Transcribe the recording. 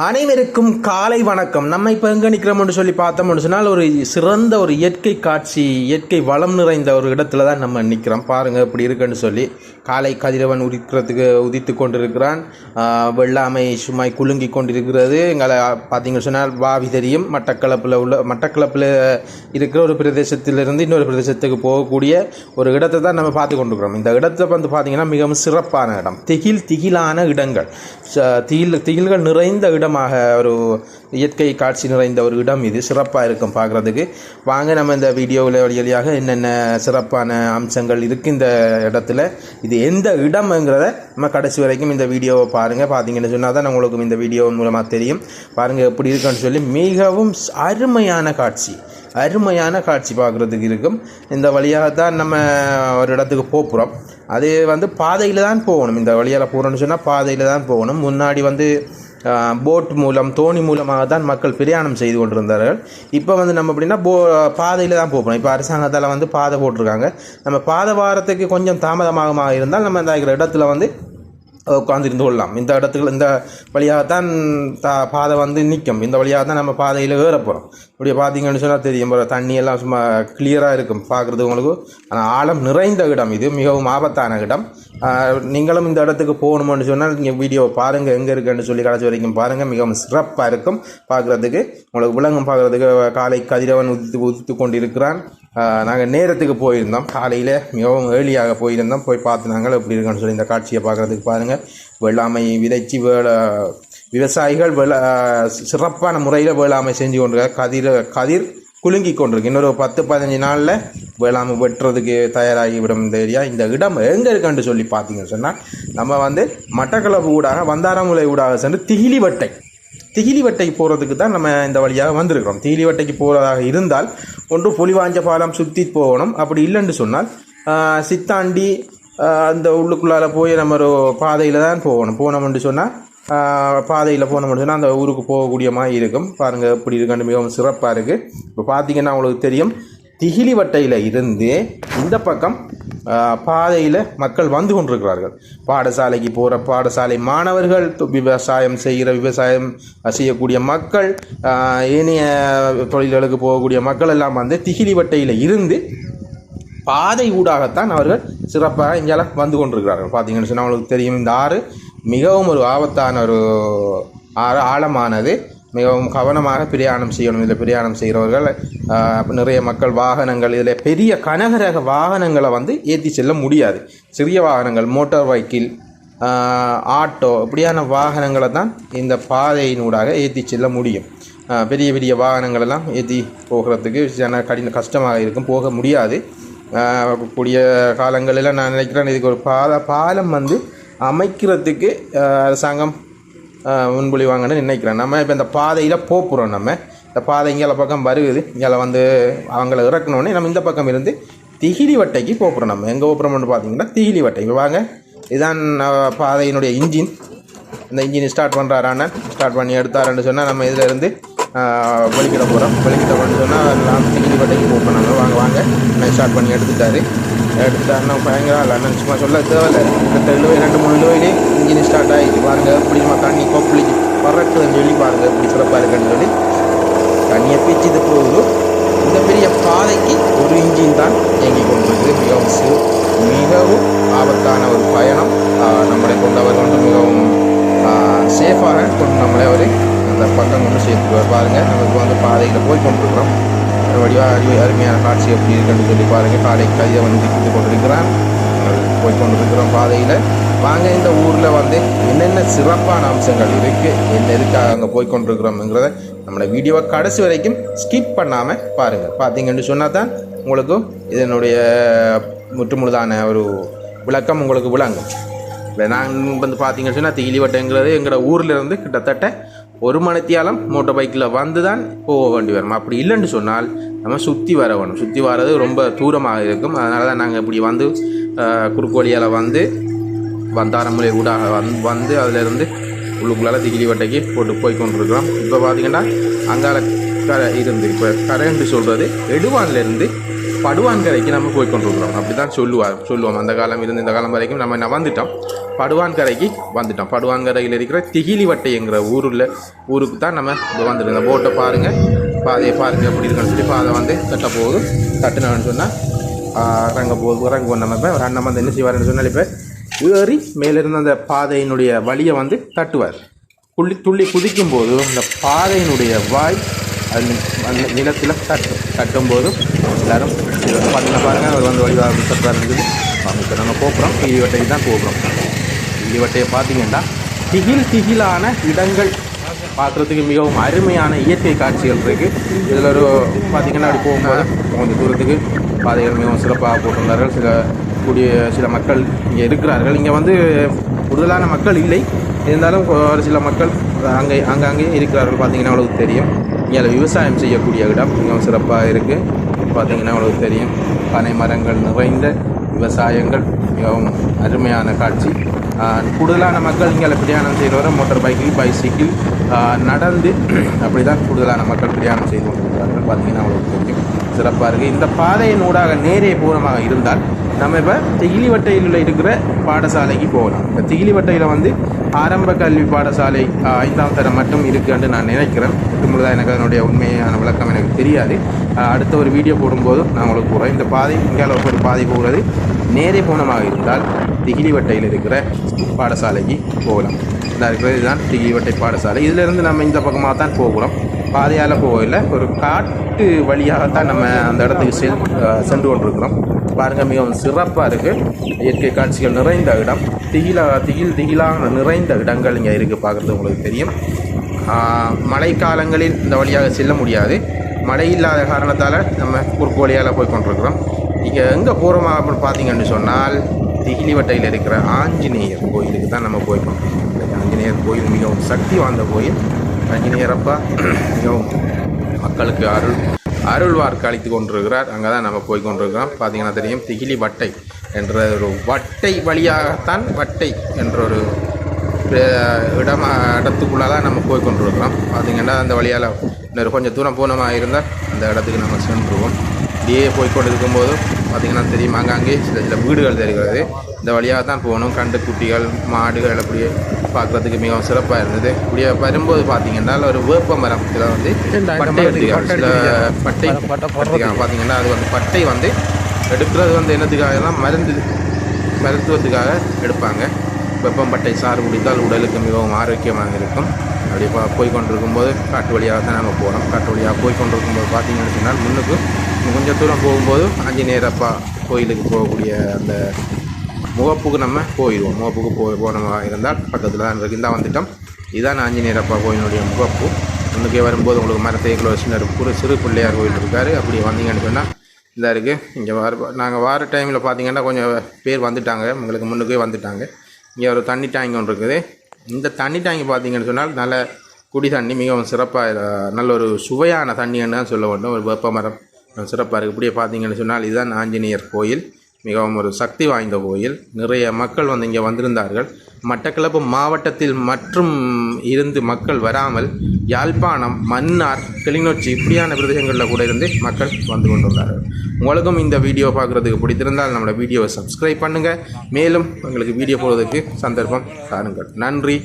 அனைவருக்கும் காலை வணக்கம். நம்ம இப்போ எங்கே நிற்கிறோம்னு சொல்லி பார்த்தோம்னு சொன்னால் ஒரு சிறந்த ஒரு இயற்கை காட்சி இயற்கை வளம் நிறைந்த ஒரு இடத்துல தான் நம்ம நிற்கிறோம் பாருங்கள் இப்படி இருக்குன்னு சொல்லி. காலை கதிரவன் உதிக்கிறதுக்கு உதித்து கொண்டிருக்கிறான். வெள்ளாமை சும்மாய் குலுங்கி கொண்டிருக்கிறது. எங்களை பார்த்தீங்கன்னு சொன்னால் வாவி தெரியும். மட்டக்களப்பில் உள்ள மட்டக்களப்பில் இருக்கிற ஒரு பிரதேசத்திலிருந்து இன்னொரு பிரதேசத்துக்கு போகக்கூடிய ஒரு இடத்தை தான் நம்ம பார்த்து கொண்டிருக்கிறோம். இந்த இடத்தை வந்து பார்த்தீங்கன்னா மிகவும் சிறப்பான இடம். திகில் திகிலான இடங்கள். ச- திகில் திகில்கள் நிறைந்த இடம். அற்புதமாக ஒரு இயற்கை காட்சி நிறைந்த ஒரு இடம் இது. சிறப்பாக இருக்கும் பார்க்குறதுக்கு. வாங்க நம்ம இந்த வீடியோவில் வழியாக என்னென்ன சிறப்பான அம்சங்கள் இருக்குது இந்த இடத்துல இது எந்த இடம்ங்கிறத நம்ம கடைசி வரைக்கும் இந்த வீடியோவை பாருங்கள் பார்த்தீங்கன்னு சொன்னால் தான் உங்களுக்கு இந்த வீடியோ மூலமாக தெரியும். பாருங்கள் எப்படி இருக்குன்னு சொல்லி. மிகவும் அருமையான காட்சி. அருமையான காட்சி பார்க்குறதுக்கு இருக்கும். இந்த வழியாக தான் நம்ம ஒரு இடத்துக்கு போகிறோம் அது வந்து பாதையில் தான் போகணும். இந்த வழியால் போகிறோம்னு சொன்னால் பாதையில் தான் போகணும். முன்னாடி வந்து போட் மூலம் தோணி மூலமாக தான் மக்கள் பிரயாணம் செய்து கொண்டிருந்தார்கள். இப்போ வந்து நம்ம எப்படின்னா போ பாதையில் தான் போகணும் இப்போ அரசாங்கத்தால் வந்து பாதை போட்டிருக்காங்க. நம்ம பாதை வாரத்துக்கு கொஞ்சம் தாமதமாக இருந்தால் நம்ம இந்த இடத்துல வந்து உட்காந்துருந்து கொள்ளலாம் இந்த இடத்துக்குள்ள இந்த வழியாகத்தான் தா பாதை வந்து நிற்கும். இந்த வழியாக தான் நம்ம பாதையில் ஏற போகிறோம் இப்படி பார்த்தீங்கன்னு சொன்னால் தெரியும். பாரு, தண்ணி எல்லாம் சும்மா கிளியராக இருக்கும். பார்க்குறது உங்களுக்கு. ஆனால் ஆழம் நிறைந்த இடம் இது. மிகவும் ஆபத்தான இடம். நீங்களும் இந்த இடத்துக்கு போகணும்னு சொன்னால் நீங்கள் வீடியோ பாருங்கள் எங்கே இருக்குன்னு சொல்லி கடைசி வரைக்கும் பாருங்கள் மிகவும் சிறப்பாக இருக்கும் பார்க்குறதுக்கு. உங்களுக்கு விலங்கும் பார்க்குறதுக்கு காலை கதிரவன் உதித்து உதித்து கொண்டு இருக்கிறான் நாங்கள் நேரத்துக்கு போயிருந்தோம். காலையில் மிகவும் ஏர்லியாக போயிருந்தோம். போய் பார்த்து நாங்கள் எப்படி இருக்குன்னு சொல்லி இந்த காட்சியை பார்க்குறதுக்கு பாருங்கள் வெள்ளாமை விதைச்சி வேலை விவசாயிகள் வெள சிறப்பான முறையில் வேளாண்மை செஞ்சு கொண்டிருக்க கதிர் கதிர் குலுங்கி கொண்டிருக்கு. இன்னொரு பத்து பதினஞ்சு நாளில் வேளாண்மை வெட்டுறதுக்கு தயாராகி விடும் இந்த ஏரியா. இந்த இடம் எங்கே இருக்குன்னு சொல்லி பார்த்தீங்கன்னு சொன்னால் நம்ம வந்து மட்டக்களப்பு ஊடாக வந்தாரமுலை ஊடாக சென்று திகிலி வட்டை. திகிலிவட்டைக்கு போகிறதுக்கு தான் நம்ம இந்த வழியாக வந்திருக்கிறோம். திகிலிவட்டைக்கு போகிறதாக இருந்தால் ஒன்று புலிவாஞ்ச பாலம் சுற்றி போகணும். அப்படி இல்லைன்னு சொன்னால் சித்தாண்டி அந்த உள்ளுக்குள்ளால் போய் நம்ம ஒரு பாதையில் தான் போகணும். போனோம்னு சொன்னால் பாதையில் போனோம்னு சொன்னால் அந்த ஊருக்கு போகக்கூடிய மாதிரி இருக்கும். பாருங்கள் எப்படி இருக்குன்னு மிகவும் சிறப்பாக இருக்குது இப்போ பார்த்தீங்கன்னா உங்களுக்கு தெரியும். திகிலிவட்டையில் இருந்து இந்த பக்கம் பாதையில் மக்கள் வந்து கொண்டிருக்கிறார்கள். பாடசாலைக்கு போகிற பாடசாலை மாணவர்கள் விவசாயம் செய்கிற விவசாயம் செய்யக்கூடிய மக்கள் ஏனைய தொழில்களுக்கு போகக்கூடிய மக்கள் எல்லாம் வந்து திகிலிவட்டையில் இருந்து பாதை ஊடாகத்தான் அவர்கள் சிறப்பாக இங்கே வந்து கொண்டிருக்கிறார்கள். பார்த்தீங்கன்னு சொன்னால் அவங்களுக்கு தெரியும் இந்த ஆறு மிகவும் ஒரு ஆபத்தான ஒரு ஆழமானது. மிகவும் கவனமாக பிரயாணம் செய்யணும். இதில் பிரயாணம் செய்கிறவர்கள் நிறைய மக்கள் வாகனங்கள் இதில் பெரிய கனகரக வாகனங்களை வந்து ஏற்றி செல்ல முடியாது. சிறிய வாகனங்கள் மோட்டார் பைக்கில் ஆட்டோ இப்படியான வாகனங்களை தான் இந்த பாதையினூடாக ஏற்றி செல்ல முடியும். பெரிய பெரிய வாகனங்களெல்லாம் ஏற்றி போகிறதுக்கு ஜன கடின கஷ்டமாக இருக்கும் போக முடியாது. கூடிய காலங்களில் நான் நினைக்கிறேன் இதுக்கு ஒரு பால பாலம் வந்து அமைக்கிறதுக்கு அரசாங்கம் முன்பொழிவாங்கன்னு நினைக்கிறேன். நம்ம இப்போ இந்த பாதையில் போகிறோம் நம்ம. இந்த பாதை இங்கே பக்கம் வருகுது. இங்கே வந்து அவங்கள இறக்கணுன்னே நம்ம இந்த பக்கம் இருந்து திகிலி வட்டைக்கு போகிறோம் நம்ம. எங்கே போகிறோம்னு பார்த்தீங்கன்னா திகிலி வட்டை. வாங்க. இதுதான் பாதையினுடைய இன்ஜின் இந்த இன்ஜின் ஸ்டார்ட் பண்ணுறாரு அண்ணன். ஸ்டார்ட் பண்ணி எடுத்தாருன்னு சொன்னால் நம்ம இதில் இருந்து வலிக்கிட போகிறோம் வலிக்கிட போகிறோம்னு சொன்னால் நான் டிகிரி வட்டைக்கு போக நாங்கள் வாங்க வாங்க. நான் ஸ்டார்ட் பண்ணி எடுத்துட்டாரு. எடுத்துட்டாருன்னா பயங்கரம் ஆள் சும்மா சொல்ல தேவையில்ல. ரெண்டு இழுவை ரெண்டு மூணு இழுவையிலே இன்ஜின் ஸ்டார்ட் ஆகிடுச்சு பாருங்க எப்படி தண்ணி கொப்பளிக்கு பறக்குதுன்னு சொல்லி பாருங்க எப்படி சிறப்பாக இருக்குன்னு சொல்லி. தண்ணியை பீச்சிட்டு போகுது. இந்த பெரிய பாதைக்கு ஒரு இன்ஜின் தான் இயங்கி கொண்டிருக்கு மிகவும் மிகவும் ஆபத்தான ஒரு பயணம். நம்மளை கொண்டவர் வந்து மிகவும் சேஃபாக கொண்டு நம்மளை ஒரு அந்த பக்கம் கொண்டு சேர்த்துக்குவார் பாருங்கள் நமக்கு வந்து பாதையில் போய் கொண்டிருக்கிறோம். வடிவாக அருமை அருமையான காட்சி எப்படி இருக்குன்னு சொல்லி பாருங்கள் காலை கையை வந்து திக்கிட்டு கொண்டிருக்கிறான் போய் கொண்டிருக்கிறோம் பாதையில். வாங்க இந்த ஊரில் வந்து என்னென்ன சிறப்பான அம்சங்கள் இருக்குது என்ன எதுக்காக அங்கே போய் கொண்டிருக்கிறோம்ங்கிறத நம்மளோட வீடியோவை கடைசி வரைக்கும் ஸ்கிப் பண்ணாமல் பாருங்கள் பார்த்தீங்கன்னு சொன்னால் தான் உங்களுக்கு இதனுடைய முற்றுமுழுதான ஒரு விளக்கம் உங்களுக்கு விளங்கும். இல்லை நான் வந்து பார்த்தீங்கன்னு சொன்னால் தீலிவட்டங்கிறது எங்களோட ஊரில் இருந்து கிட்டத்தட்ட ஒரு மணித்தியாலம் மோட்டர் பைக்கில் வந்து தான் போக வேண்டி வரும். அப்படி இல்லைன்னு சொன்னால் நம்ம சுற்றி வர வேணும். சுற்றி வர்றது ரொம்ப தூரமாக இருக்கும். அதனால தான் நாங்கள் இப்படி வந்து ஆஹ், குறுக்கு வழியால் வந்து வந்தாரமுலை ஊடாக வந் வந்து அதிலிருந்து உள்ளுக்குள்ளால திகிலிவட்டைக்கு போட்டு போய் கொண்டிருக்கிறோம். இப்போ பார்த்தீங்கன்னா அங்கால கரை இருந்து இப்போ கரைன்னு சொல்கிறது எடுவான்லேருந்து படுவான் கரைக்கு நம்ம போய் கொண்டிருக்கிறோம். அப்படி தான் சொல்லுவார் சொல்லுவோம். அந்த காலம் இருந்து இந்த காலம் வரைக்கும் நம்ம என்ன வந்துட்டோம் படுவான்கரைக்கு வந்துட்டோம். படுவான்கரையில் இருக்கிற திகிலிவட்டைங்கிற ஊரில் ஊருக்கு தான் நம்ம இப்போ வந்துட்டு இந்த போட்டை பாருங்கள் பாதையை பாருங்கள் அப்படி இருக்குன்னு சொல்லி பாதை வந்து தட்ட போகுது. தட்டுனான்னு சொன்னால் இறங்க போகுது. இறங்குவோம் நம்ம இப்போ ஒரு அண்ணன் வந்து என்ன செய்வார்னு சொன்னால் இப்போ ஏறி மேலிருந்து அந்த பாதையினுடைய வழியை வந்து தட்டுவார். துள்ளி துள்ளி குதிக்கும் போது அந்த பாதையினுடைய வாய் அது அந்த நிலத்தில் தட்டும் தட்டும் போது எல்லாரும் பார்த்தீங்கன்னா பாருங்கள் அவர் வந்து வழிவாக தட்டுறாரு இருக்குது இப்போ நம்ம போக்குறோம் கிளிவட்டைக்கு தான் கோப்புறோம் இவற்றை பார்த்தீங்கன்னா திகில் திகிலான இடங்கள். பார்க்குறதுக்கு மிகவும் அருமையான இயற்கை காட்சிகள் இருக்குது இதில் ஒரு பார்த்தீங்கன்னா அப்படி போகும்போது கொஞ்சம் தூரத்துக்கு பாதைகள் மிகவும் சிறப்பாக போட்டுள்ளார்கள் சில கூடிய சில மக்கள் இங்கே இருக்கிறார்கள். இங்கே வந்து கூடுதலான மக்கள் இல்லை. இருந்தாலும் ஒரு சில மக்கள் அங்கே அங்கங்கே இருக்கிறார்கள். பார்த்தீங்கன்னா அவங்களுக்கு தெரியும். இங்கே விவசாயம் செய்யக்கூடிய இடம் மிகவும் சிறப்பாக இருக்குது பார்த்தீங்கன்னா அவங்களுக்கு தெரியும். பனை மரங்கள் நிறைந்த விவசாயங்கள் மிகவும் அருமையான காட்சி. கூடுதலான மக்கள் இங்கே பிரயாணம் செய்கிறவரை மோட்டார் பைக்கில் பைசைக்கிள் நடந்து அப்படி தான் கூடுதலான மக்கள் பிரயாணம் செய்து கொண்டிருக்கிறார்கள். பார்த்தீங்கன்னா அவங்களுக்கு தெரியும். சிறப்பாக இருக்குது இந்த பாதையின் ஊடாக நேரே பூரமாக இருந்தால் நம்ம இப்போ திகிலிவட்டையில் இருக்கிற பாடசாலைக்கு போகலாம். இப்போ திகிலிவட்டையில் வந்து ஆரம்ப கல்வி பாடசாலை ஐந்தாம் தரம் மட்டும் இருக்குன்னு நான் நினைக்கிறேன். தான் எனக்கு அதனுடைய உண்மையான விளக்கம் எனக்கு தெரியாது. அடுத்த ஒரு வீடியோ போடும்போதும் நான் உங்களுக்கு போகிறேன் இந்த பாதை இங்கே ஒரு பாதை போகிறது. நேரே போனமாக இருந்தால் திகிலிவட்டையில் இருக்கிற பாடசாலைக்கு போகலாம். இந்த இருக்கிறது இதுதான் திகிலிவட்டை பாடசாலை. இதிலிருந்து நம்ம இந்த பக்கமாக தான் போகிறோம். பாதையால் போகல. ஒரு காட்டு வழியாகத்தான் நம்ம அந்த இடத்துக்கு செல் சென்று கொண்டிருக்கிறோம். பாருங்கள் மிகவும் சிறப்பாக இருக்குது இயற்கை காட்சிகள் நிறைந்த இடம். திகிலா திகில் திகிலாக நிறைந்த இடங்கள் இங்கே இருக்குது பார்க்குறது உங்களுக்கு தெரியும். மழைக்காலங்களில் இந்த வழியாக செல்ல முடியாது. மழை இல்லாத காரணத்தால் நம்ம குறுக்கு வழியால் போய் கொண்டிருக்கிறோம். இங்கே எங்கே போகிறோமா அப்படின்னு பார்த்தீங்கன்னு சொன்னால் திகிலிவட்டையில் இருக்கிற ஆஞ்சநேயர் கோயிலுக்கு தான் நம்ம போய்க்கோம் ஆஞ்சநேயர் கோயில் மிகவும் சக்தி வாய்ந்த கோயில். ஆஞ்சநேயரப்பா மிகவும் மக்களுக்கு அருள் அருள்வார்க்கு அளித்து கொண்டிருக்கிறார். அங்கே தான் நம்ம போய் கொண்டிருக்கிறோம். பார்த்தீங்கன்னா தெரியும் திகிலி வட்டை என்ற ஒரு வட்டை வழியாகத்தான் வட்டை என்ற ஒரு இடம் இடத்துக்குள்ளே தான் நம்ம போய் கொண்டிருக்கிறோம். பார்த்தீங்கன்னா அந்த வழியால் இன்னொரு கொஞ்சம் தூரம் போனமாக இருந்தால் அந்த இடத்துக்கு நம்ம சென்றுவோம் இப்படியே போய் கொண்டு இருக்கும்போது பார்த்தீங்கன்னா தெரியும் அங்கங்கே சில சில வீடுகள் தெரிகிறது. இந்த வழியாக தான் போகணும். கண்டு குட்டிகள் மாடுகள் அப்படியே பார்க்குறதுக்கு மிகவும் சிறப்பாக இருந்தது. இப்படியே வரும்போது பார்த்தீங்கன்னா ஒரு வேப்ப மரம் இதில் வந்து பட்டை எடுத்துக்காங்க சில பட்டை எடுத்துக்காங்க பார்த்தீங்கன்னா அது வந்து பட்டை வந்து எடுக்கிறது வந்து என்னத்துக்காக மருந்து மருத்துவத்துக்காக எடுப்பாங்க. வெப்பம்பட்டை சாறு குடித்தால் உடலுக்கு மிகவும் ஆரோக்கியமாக இருக்கும். அப்படி பா போய் கொண்டிருக்கும்போது காட்டு வழியாக தான் நாங்கள் போகிறோம் காட்டு வழியாக போய் கொண்டிருக்கும்போது பார்த்தீங்கன்னு சொன்னால் முன்னுக்கு கொஞ்சம் தூரம் போகும்போது ஆஞ்சநேயரப்பா கோயிலுக்கு போகக்கூடிய அந்த முகப்புக்கு நம்ம போயிடுவோம். முகப்புக்கு போய் போனமாக இருந்தால் பக்கத்தில் தான் இருக்குது இந்த வந்துட்டோம். இதுதான் ஆஞ்சநேயரப்பா கோயிலுடைய முகப்பு. முன்னுக்கே வரும்போது உங்களுக்கு மரத்தைக்குள்ள சின்ன ஒரு சிறு பிள்ளையார் கோயில் இருக்கார். அப்படி வந்தீங்கன்னு சொன்னால் இந்த இருக்குது இங்கே வர நாங்கள் வார டைமில் பார்த்தீங்கன்னா கொஞ்சம் பேர் வந்துட்டாங்க. உங்களுக்கு முன்னுக்கே வந்துட்டாங்க. இங்கே ஒரு தண்ணி டேங்க் ஒன்று இருக்குது. இந்த தண்ணி டேங்க் பார்த்தீங்கன்னு சொன்னால் நல்ல குடி தண்ணி மிகவும் சிறப்பாக நல்ல ஒரு சுவையான தண்ணின்னு தான் சொல்ல வேண்டும். ஒரு வெப்ப மரம் சிறப்பாக இருக்குது இப்படியே பார்த்தீங்கன்னு சொன்னால் இதுதான் ஆஞ்சநேயர் கோயில். மிகவும் ஒரு சக்தி வாய்ந்த கோயில். நிறைய மக்கள் வந்து இங்கே வந்திருந்தார்கள். மட்டக்களப்பு மாவட்டத்தில் மற்றும் இருந்து மக்கள் வராமல் யாழ்ப்பாணம் மன்னார் கிளிநொச்சி இப்படியான பிரதேசங்களில் கூட இருந்து மக்கள் வந்து கொண்டுள்ளார்கள் உங்களுக்கும் இந்த வீடியோ பார்க்குறதுக்கு பிடித்திருந்தால் நம்மளோட வீடியோவை சப்ஸ்கிரைப் பண்ணுங்கள் மேலும் உங்களுக்கு வீடியோ போடுறதுக்கு சந்தர்ப்பம் தாருங்கள் நன்றி.